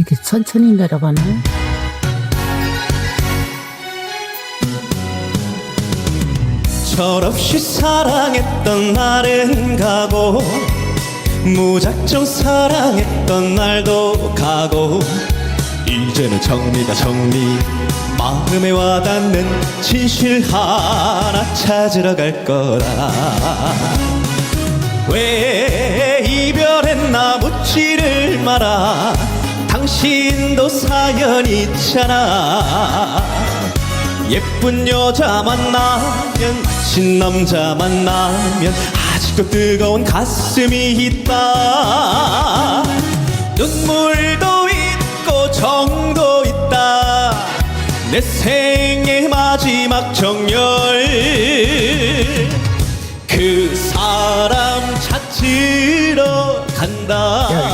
되게 천천히 내려가네. 철없이 사랑했던 날은 가고 무작정 사랑했던 날도 가고 이제는 정리가 정리. 마음에 와닿는 진실 하나 찾으러 갈 거다 왜 이별했나 묻지를 마라 당신도 사연 있잖아. 예쁜 여자 만나면 미친 남자 만나면 아직도 뜨거운 가슴이 있다. 눈물도 있고 정도 있다. 내 생의 마지막 정열. 그 사람 찾으러 간다